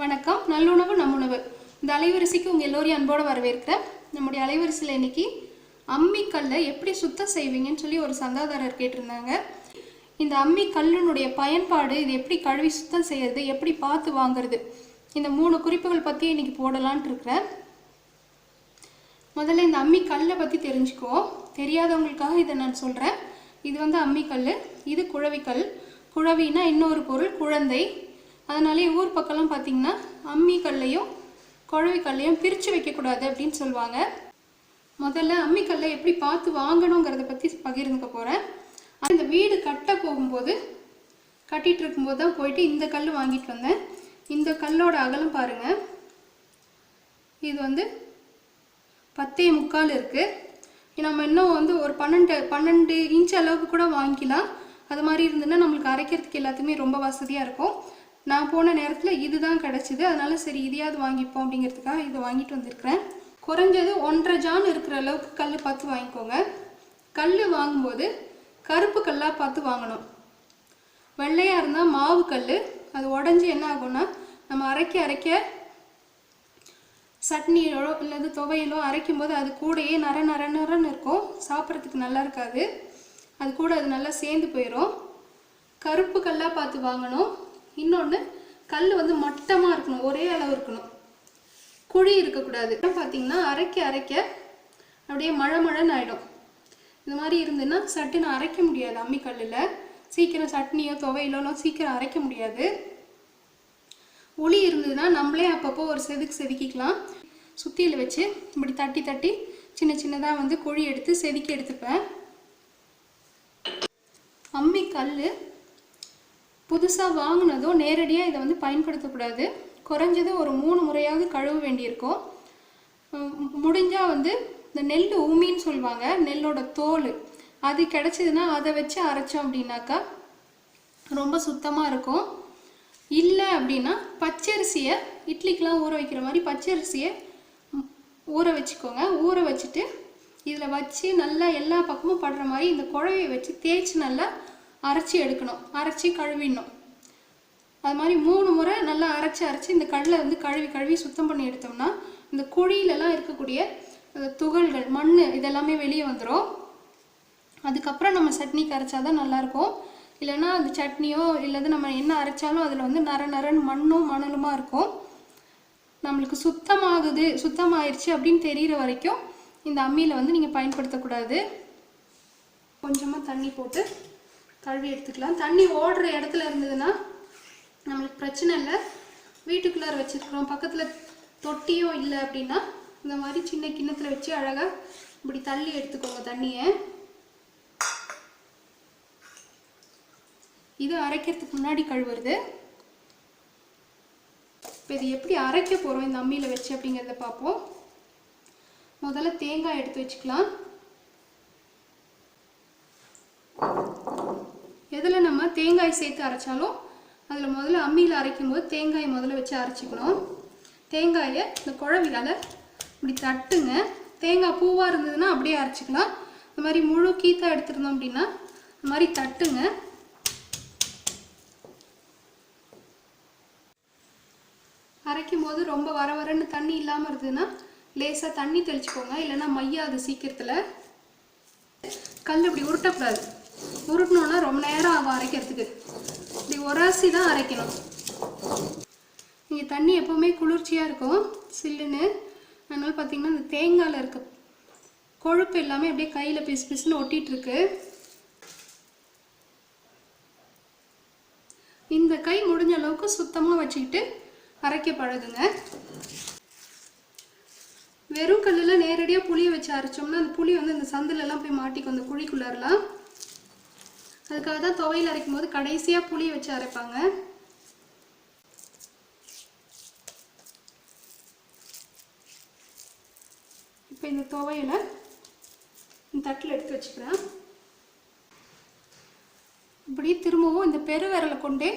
வணக்கம். நல்லுணவு நம்முணவு. இந்த அலைவரிசைக்கு உங்கள் எல்லோரையும் அன்போடு வரவேற்கிறேன் நம்முடைய அலைவரிசையில் இன்னைக்கு அம்மிக்கல்லை எப்படி சுத்தம் செய்வீங்கன்னு சொல்லி ஒரு சந்தாதாரர் கேட்டிருந்தாங்க. இந்த அம்மி கல்லுனுடைய பயன்பாடு இது எப்படி கழுவி சுத்தம் செய்யறது எப்படி பார்த்து வாங்குறது இந்த மூணு குறிப்புகள் பற்றி இன்னைக்கு போடலான்ட்டு இருக்கிறேன். முதல்ல இந்த அம்மி கல்லை பற்றி தெரிஞ்சுக்குவோம். தெரியாதவங்களுக்காக இதை நான் சொல்கிறேன் இது வந்து அம்மிக்கல் இது குழவிக்கல். குழவினா இன்னொரு பொருள் குழந்தை. அதனாலே ஊர் பக்கம்லாம் பார்த்தீங்கன்னா அம்மி கல்லையும் குழவி கல்லையும் பிரித்து வைக்கக்கூடாது அப்படின்னு சொல்லுவாங்க. முதல்ல அம்மிக்கல்லை எப்படி பார்த்து வாங்கணுங்கிறத பற்றி பகிர்ந்துக்க போகிறேன் இந்த வீடு கட்ட போகும்போது கட்டிகிட்டு இருக்கும்போது தான் போயிட்டு இந்த கல் வாங்கிட்டு வந்தேன். இந்த கல்லோட அகலம் பாருங்கள் இது வந்து பத்தே முக்கால் இருக்குது நம்ம இன்னும் வந்து ஒரு பன்னெண்டு பன்னெண்டு இன்ச் அளவுக்கு கூட வாங்கிக்கலாம். அது மாதிரி இருந்ததுன்னா நம்மளுக்கு அரைக்கிறதுக்கு எல்லாத்துக்குமே ரொம்ப வசதியாக இருக்கும். நான் போன நேரத்தில் இதுதான் கிடச்சிது. அதனால் சரி இதையாவது வாங்கிப்போம் அப்படிங்கிறதுக்காக இதை வாங்கிட்டு வந்திருக்கிறேன். குறைஞ்சது ஒன்றரை ஜான் இருக்கிற அளவுக்கு கல் பார்த்து வாங்கிக்கோங்க. கல் வாங்கும்போது கருப்பு கல்லாக பார்த்து வாங்கணும். வெள்ளையாக இருந்தால் மாவு கல் அது உடஞ்சி என்ன ஆகும்னா நம்ம அரைக்க அரைக்க சட்னியோ இல்லது துவையலோ அரைக்கும் போது அது கூடயே நர நர நரன்னு இருக்கும். சாப்பிட்றதுக்கு நல்லா இருக்காது. அது கூட அது நல்லா சேர்ந்து போயிடும் கருப்பு கல்லாக பார்த்து வாங்கணும். இன்னொன்று கல் வந்து மட்டமாக இருக்கணும் ஒரே அளவு இருக்கணும். குழி இருக்கக்கூடாது. பார்த்தீங்கன்னா அரைக்க அரைக்க அப்படியே மழை மழைன்னு ஆகிடும் இந்த மாதிரி இருந்துன்னா சட்டுன்னு அரைக்க முடியாது அம்மிக்கல்லில் சீக்கிரம் சட்னியோ துவையிலோலாம் சீக்கிரம் அரைக்க முடியாது. ஒளி இருந்ததுன்னா நம்மளே அப்பப்போ ஒரு செதுக்கு செதுக்கிக்கலாம். சுத்தியில் வச்சு இப்படி தட்டி தட்டி சின்ன சின்னதாக வந்து குழி எடுத்து செதுக்கி எடுத்துப்பேன். அம்மி கல் புதுசாக வாங்கினதும் நேரடியாக இதை வந்து பயன்படுத்தக்கூடாது. குறைஞ்சது ஒரு மூணு முறையாவது கழுவ வேண்டியிருக்கும். முடிஞ்சால் வந்து இந்த நெல் ஊமின்னு சொல்லுவாங்க நெல்லோட தோல். அது கிடச்சிதுன்னா அதை வச்சு அரைச்சோம் அப்படின்னாக்கா ரொம்ப சுத்தமாக இருக்கும். இல்லை அப்படின்னா பச்சரிசியை இட்லிக்கெலாம் ஊற வைக்கிற மாதிரி பச்சரிசியை ஊற வச்சுக்கோங்க. ஊற வச்சுட்டு இதில் வச்சு நல்லா எல்லா பக்கமும் படுற மாதிரி இந்த குழவையை வச்சு தேய்ச்சி நல்லா அரைச்சி எடுக்கணும். அரைச்சி கழுவிடணும். அது மாதிரி மூணு முறை நல்லா அரைச்சி அரைச்சி இந்த கல்லை வந்து கழுவி கழுவி சுத்தம் பண்ணி எடுத்தோம்னா இந்த குழியிலலாம் இருக்கக்கூடிய துகள்கள் மண் இதெல்லாமே வெளியே வந்துடும் அதுக்கப்புறம் நம்ம சட்னிக்கு அரைச்சாதான் நல்லாயிருக்கும். இல்லைன்னா அந்த சட்னியோ இல்லது நம்ம என்ன அரைச்சாலும் அதில் வந்து நர நரன் மண்ணும் மணலுமா இருக்கும். நம்மளுக்கு சுத்தமாகுது சுத்தமாயிருச்சு அப்படின்னு தெரிகிற வரைக்கும் இந்த அம்மியில் வந்து நீங்கள் பயன்படுத்தக்கூடாது. கொஞ்சமாக தண்ணி போட்டு கழுவி எடுத்துக்கலாம். தண்ணி ஓடுற இடத்துல இருந்ததுன்னா நம்மளுக்கு பிரச்சனை இல்லை. வீட்டுக்குள்ளார வச்சுருக்குறோம். பக்கத்தில் தொட்டியும் இல்லை அப்படின்னா இந்த மாதிரி சின்ன கிண்ணத்தில் வச்சு அழகாக இப்படி தள்ளி எடுத்துக்கோங்க தண்ணியை. இது அரைக்கிறதுக்கு முன்னாடி கழுவுறது. இப்போ இது எப்படி அரைக்க போகிறோம் இந்த அம்மியில் வச்சு அப்படிங்கிறத பார்ப்போம். முதல்ல தேங்காய் எடுத்து வச்சுக்கலாம். எதில் நம்ம தேங்காய் சேர்த்து அரைச்சாலும் அதில் முதல்ல அம்மியில் அரைக்கும் போது தேங்காயை முதல்ல வச்சு அரைச்சிக்கணும். தேங்காயை இந்த குழவிலால் இப்படி தட்டுங்க. தேங்காய் பூவாக இருந்ததுன்னா அப்படியே அரைச்சிக்கலாம். இந்த மாதிரி முழு கீத்தா எடுத்துருந்தோம் அப்படின்னா இந்த மாதிரி தட்டுங்க. அரைக்கும் போது ரொம்ப வர வரன்னு தண்ணி இல்லாமல் இருந்ததுன்னா லேசாக தண்ணி தெளிச்சுக்கோங்க. இல்லைன்னா மையாது சீக்கிரத்தில். கல் இப்படி உருட்டக்கூடாது. உருட்டணுன்னா ரொம்ப நேரம் ஆகும் அரைக்கிறதுக்கு. இப்படி உராசி தான் அரைக்கணும். இங்கே தண்ணி எப்போவுமே குளிர்ச்சியாக இருக்கும். சில்லுன்னு. அதனால் பார்த்தீங்கன்னா இந்த தேங்காயில் இருக்க கொழுப்பு எல்லாமே அப்படியே கையில் பிசு பிசுன்னு ஒட்டிகிட்ருக்கு இந்த கை முடிஞ்ச அளவுக்கு சுத்தமாக வச்சுக்கிட்டு அரைக்க பழகுங்க. வெறும் கல்லில் நேரடியாக புளியை வச்சு அரைச்சோம்னா அந்த புளி வந்து இந்த சந்திலெல்லாம் போய் மாட்டிக்கும் அந்த குழிக்குள்ளாரலாம் அதுக்காக தான் துவையில் அரைக்கும் போது கடைசியாக புளியை வச்சு அரைப்பாங்க. இப்போ இந்த துவையில் இந்த தட்டில் எடுத்து வச்சுக்கிறேன். இப்படி திரும்பவும் இந்த பெருவிரலை கொண்டே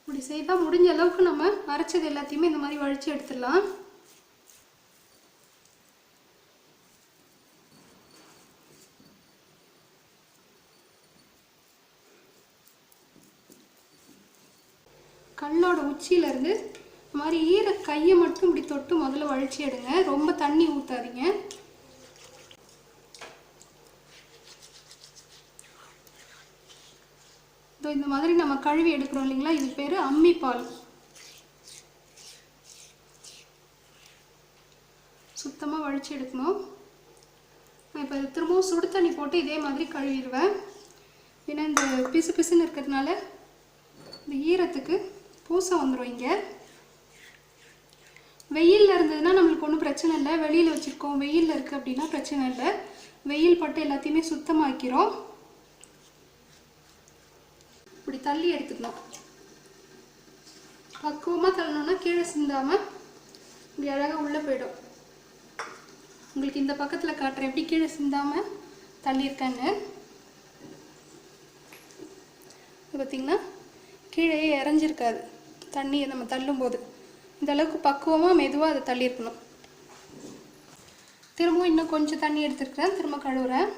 இப்படி செய்தால் முடிஞ்ச அளவுக்கு நம்ம அரைச்சது எல்லாத்தையுமே இந்த மாதிரி வழித்து எடுத்துடலாம். கல்லோட உச்சியிலேருந்து இந்த மாதிரி ஈர கையை மட்டும் இப்படி தொட்டு முதல்ல வழிச்சு எடுங்க. ரொம்ப தண்ணி ஊற்றாதீங்க இதோ இந்த மாதிரி நம்ம கழுவி எடுக்கிறோம் இல்லைங்களா? இது பேர் அம்மி பால் சுத்தமாக வழிச்சு எடுக்கணும். நான் இப்போ திரும்பவும் சுடு தண்ணி போட்டு இதே மாதிரி கழுவிடுவேன். ஏன்னா இந்த பிசு பிசுன்னு இருக்கிறதுனால இந்த ஈரத்துக்கு பூசை வந்துடும் இங்கே வெயிலில் இருந்ததுன்னா நம்மளுக்கு ஒன்றும் பிரச்சனை இல்லை. வெளியில் வச்சுருக்கோம். வெயிலில் இருக்குது அப்படின்னா பிரச்சனை இல்லை. வெயில் பட்டு எல்லாத்தையுமே சுத்தமாக்கிறோம். இப்படி தள்ளி எடுத்துக்கணும். பக்குவமாக தள்ளணும்னா கீழே சிந்தாமல் இப்படி அழகாக உள்ளே போயிடும். உங்களுக்கு இந்த பக்கத்தில் காட்டுறேன். எப்படி கீழே சிந்தாமல் தள்ளியிருக்கேன்னு பார்த்தீங்கன்னா பார்த்திங்கன்னா கீழே இறஞ்சிருக்காது தண்ணியை நம்ம தள்ளும்போது. இந்த அளவுக்கு பக்குவமாக மெதுவாக அதை தள்ளியிருக்கணும். திரும்பவும் இன்னும் கொஞ்சம் தண்ணி எடுத்துருக்கிறேன். திரும்ப கழுவுறேன்.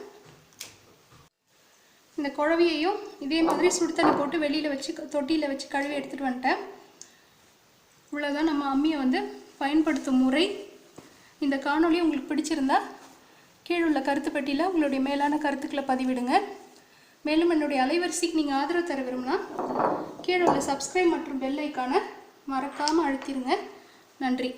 இந்த குழவியையும் இதே மாதிரி சுடு தண்ணி போட்டு வெளியில் வச்சு தொட்டியில் வச்சு கழுவி எடுத்துகிட்டு வந்துட்டேன். இவ்வளோதான் நம்ம அம்மியை வந்து பயன்படுத்தும் முறை. இந்த காணொலி உங்களுக்கு பிடிச்சிருந்தா கீழே உள்ள கருத்து பெட்டியில் உங்களுடைய மேலான கருத்துக்களை பதிவிடுங்க. மேலும் என்னுடைய அலைவரிசைக்கு நீங்கள் ஆதரவு தர விரும்பினா கீழே உள்ள சப்ஸ்கிரைப் மற்றும் பெல் ஐக்கானை மறக்காமல் அழுத்திடுங்க நன்றி.